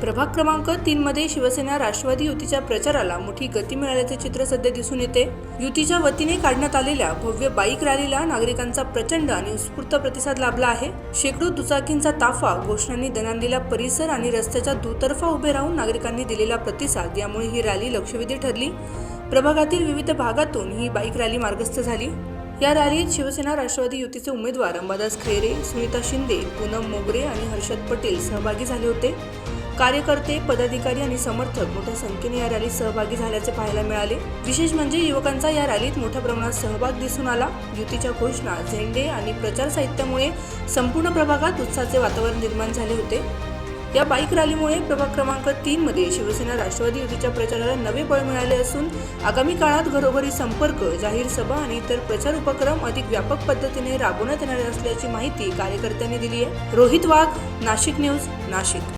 प्रभाग क्रमांक तीन मध्ये शिवसेना राष्ट्रवादी युतीच्या प्रचाराला मोठी गती मिळाल्याचे चित्र सध्या दिसून येते. युतीच्या वतीने काढण्यात आलेल्या भव्य बाईक रॅलीला नागरिकांचा प्रचंड आणि उत्स्फूर्त प्रतिसाद लाभला आहे. शेकडो दुचाकींचा ताफा घोषणांनी दणाणलेला परिसर आणि रस्त्याच्या दुतर्फा उभे राहून नागरिकांनी दिलेला प्रतिसाद यामुळे ही रॅली लक्षवेधी ठरली. प्रभागातील विविध भागातून ही बाईक रॅली मार्गस्थ झाली. या रॅलीत शिवसेना राष्ट्रवादी युतीचे उमेदवार अंबादास खैरे सुनीता शिंदे पूनम मोगरे आणि हर्षद पटेल सहभागी झाले होते. कार्यकर्ते पदाधिकारी आणि समर्थक मोठ्या संख्येने या रॅलीत सहभागी झाल्याचे पाहायला मिळाले. विशेष म्हणजे युवकांचा या रॅलीत मोठ्या प्रमाणात सहभाग दिसून आला. युतीच्या घोषणा झेंडे आणि प्रचार साहित्यामुळे संपूर्ण प्रभागात उत्साहाचे वातावरण निर्माण झाले होते. या बाईक रॅलीमुळे प्रभाग क्रमांक तीन मध्ये शिवसेना राष्ट्रवादी युतीच्या प्रचाराला नवे बळ मिळाले असून आगामी काळात घरोघरी संपर्क जाहीर सभा आणि इतर प्रचार उपक्रम अधिक व्यापक पद्धतीने राबवण्यात येणार असल्याची माहिती कार्यकर्त्यांनी दिली आहे. रोहित वाघ नाशिक न्यूज नाशिक.